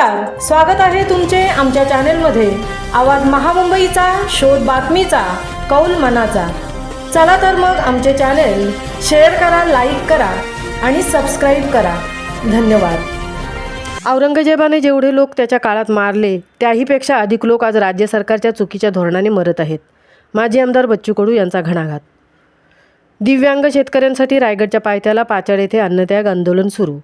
नमस्कार स्वागत आहे तुमचे आमच्या चॅनेलमध्ये. आवाज महामुंबईचा शोध बातमीचा कौल मनाचा. चला तर मग आमचे चॅनेल शेअर करा लाईक करा आणि सबस्क्राईब करा. धन्यवाद. औरंगजेबाने जेवढे लोक त्याच्या काळात मारले त्याहीपेक्षा अधिक लोक आज राज्य सरकारच्या चुकीच्या धोरणाने मरत आहेत. माजी आमदार बच्चू कडू यांचा घणाघात. दिव्यांग शेतकऱ्यांसाठी रायगडच्या पायथ्याला पाचाड येथे अन्नत्याग आंदोलन सुरू.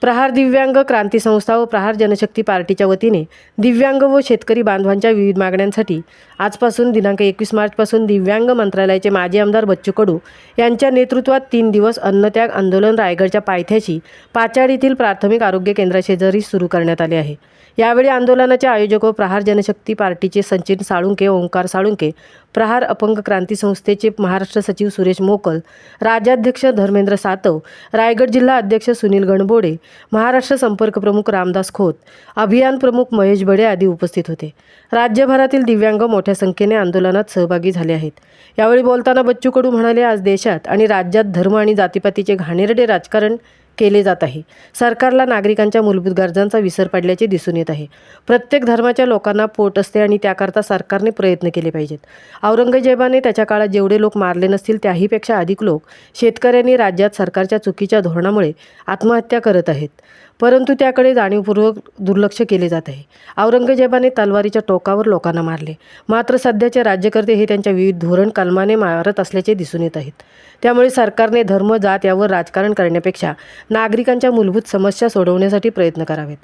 प्रहार दिव्यांग क्रांती संस्था व प्रहार जनशक्ती पार्टीच्या वतीने दिव्यांग व शेतकरी बांधवांच्या विविध मागण्यांसाठी आजपासून दिनांक एकवीस मार्चपासून दिव्यांग मंत्रालयाचे माजी आमदार बच्चू कडू यांच्या नेतृत्वात तीन दिवस अन्नत्याग आंदोलन रायगडच्या पायथ्याशी पाचाडीतील प्राथमिक आरोग्य केंद्राशेजारी सुरू करण्यात आले आहे. यावेळी आंदोलनाचे आयोजक व प्रहार जनशक्ती पार्टीचे सचिन साळुंके ओंकार साळुंके प्रहार अपंग क्रांती संस्थेचे महाराष्ट्र सचिव सुरेश मोकल राज्याध्यक्ष धर्मेंद्र सातव रायगड जिल्हा अध्यक्ष सुनील गणबोडे महाराष्ट्र संपर्क प्रमुख रामदास खोत अभियान प्रमुख महेश बडे आदी उपस्थित होते. राज्यभरातील दिव्यांग मोठ्या संख्येने आंदोलनात सहभागी झाले आहेत. यावेळी बोलताना बच्चू कडू म्हणाले आज देशात आणि राज्यात धर्म आणि जातीपातीचे घाणेरडे राजकारण केले जात आहे. सरकारला नागरिकांच्या मूलभूत गरजांचा विसर पडल्याचे दिसून येत आहे. प्रत्येक धर्माच्या लोकांना पोट असते आणि त्याकरता सरकारने प्रयत्न केले पाहिजेत. औरंगजेबाने त्याच्या काळात जेवढे लोक मारले नसतील त्याहीपेक्षा अधिक लोक शेतकऱ्यांनी राज्यात सरकारच्या चुकीच्या धोरणामुळे आत्महत्या करत आहेत. परंतु त्याकडे जाणीवपूर्वक दुर्लक्ष केले जात आहे. औरंगजेबाने तलवारीच्या टोकावर लोकांना मारले. मात्र सध्याचे राज्यकर्ते हे त्यांच्या विविध धोरण कलमाने मारत असल्याचे दिसून येत आहेत. त्यामुळे सरकारने धर्म जात यावर राजकारण करण्यापेक्षा नागरिकांच्या मूलभूत समस्या सोडवण्यासाठी प्रयत्न करावेत.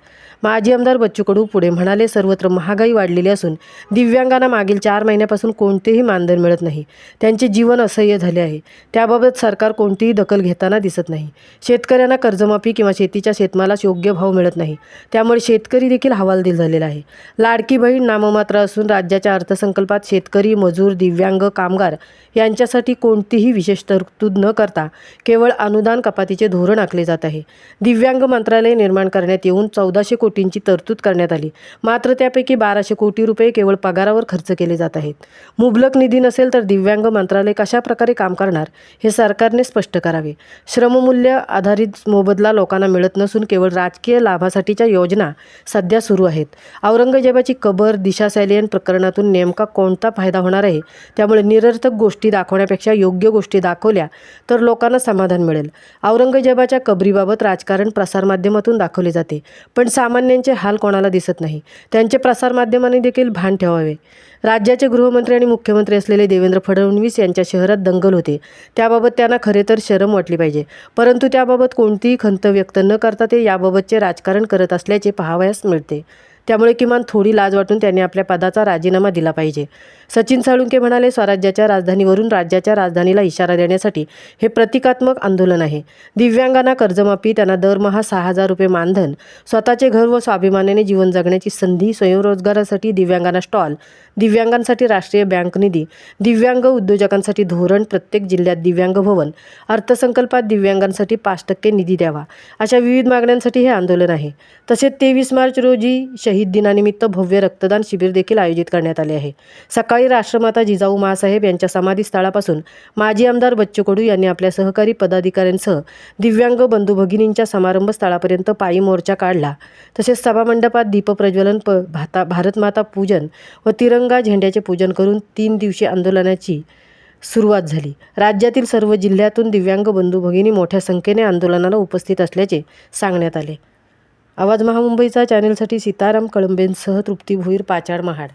माजी आमदार बच्चू कडू पुढे म्हणाले सर्वत्र महागाई वाढलेली असून दिव्यांगांना मागील चार महिन्यापासून कोणतेही मानधन मिळत नाही. त्यांचे जीवन असह्य झाले आहे. त्याबाबत सरकार कोणतीही दखल घेताना दिसत नाही. शेतकऱ्यांना कर्जमाफी किंवा शेतीच्या शेतमाला योग्य भाव मिळत नाही. त्यामुळे शेतकरी देखील हवालदिल झालेला आहे. लाडकी बहीण नाममात्र असून राज्याच्या अर्थसंकल्पात शेतकरी मजूर दिव्यांग कामगार यांच्यासाठी कोणतीही विशेष तरतूद न करता केवळ अनुदान कपातीचे धोरण आखले जात आहे. दिव्यांग मंत्रालय निर्माण करण्यात येऊन चौदाशे कोटींची तरतूद करण्यात आली. मात्र त्यापैकी बाराशे कोटी रुपये केवळ पगारावर खर्च केले जात आहेत. मुबलक निधी नसेल तर दिव्यांग मंत्रालय कशा प्रकारे काम करणार हे सरकारने स्पष्ट करावे. श्रममूल्य आधारित मोबदला लोकांना मिळत नसून केवळ राजकीय लाभासाठीच्या योजना सध्या सुरू आहेत. औरंगजेबाची कबर दिशा सॅलियन प्रकरणातून नेमका कोणता फायदा होणार आहे? त्यामुळे निरर्थक गोष्टी दाखवण्यापेक्षा योग्य गोष्टी दाखवल्या तर लोकांना समाधान मिळेल. औरंगजेबाच्या कबरीबाबत राजकारण प्रसारमाध्यमातून दाखवले जाते. पण सामान्यांचे हाल कोणाला दिसत नाही? त्यांचे प्रसारमाध्यमांनी देखील भान ठेवावे. राज्याचे गृहमंत्री आणि मुख्यमंत्री असलेले देवेंद्र फडणवीस यांच्या शहरात दंगल होते. त्याबाबत त्यांना खरे तर शरम वाटली पाहिजे. परंतु त्याबाबत कोणतीही खंत व्यक्त न करता ते याबाबतचे राजकारण करत असल्याचे पाहावयास मिळते. त्यामुळे किमान थोडी लाज वाटून त्यांनी आपल्या पदाचा राजीनामा दिला पाहिजे. सचिन साळुंके म्हणाले स्वराज्याच्या राजधानीवरून राज्याच्या राजधानीला इशारा देण्यासाठी हे प्रतिकात्मक आंदोलन आहे. दिव्यांगांना कर्जमाफी त्यांना दरमहा सहा हजार रुपये मानधन स्वतःचे घर व स्वाभिमानाने जीवन जगण्याची संधी स्वयंरोजगारासाठी दिव्यांगांना स्टॉल दिव्यांगांसाठी राष्ट्रीय बँक निधी दिव्यांग उद्योजकांसाठी धोरण प्रत्येक जिल्ह्यात दिव्यांग भवन अर्थसंकल्पात दिव्यांगांसाठी पाच टक्के निधी द्यावा अशा विविध मागण्यांसाठी हे आंदोलन आहे. तसेच तेवीस मार्च रोजी शहीद दिनानिमित्त भव्य रक्तदान शिबिर देखील आयोजित करण्यात आले आहे. सकाळी राष्ट्रमाता जिजाऊ मासाहेब यांच्या समाधीस्थळापासून माजी आमदार बच्चू कडू यांनी आपल्या सहकारी पदाधिकाऱ्यांसह दिव्यांग बंधू भगिनींच्या समारंभ स्थळापर्यंत पायी मोर्चा काढला. तसेच सभामंडपात दीपप्रज्वलन प भाता भारतमाता पूजन व तिरंगा झेंड्याचे पूजन करून तीन दिवशी आंदोलनाची सुरुवात झाली. राज्यातील सर्व जिल्ह्यातून दिव्यांग बंधू भगिनी मोठ्या संख्येने आंदोलनाला उपस्थित असल्याचे सांगण्यात आले. आवाज महामुंबईचा चॅनेलसाठी सीताराम कळंबेंसह तृप्ती भोईर पाचाड महाड.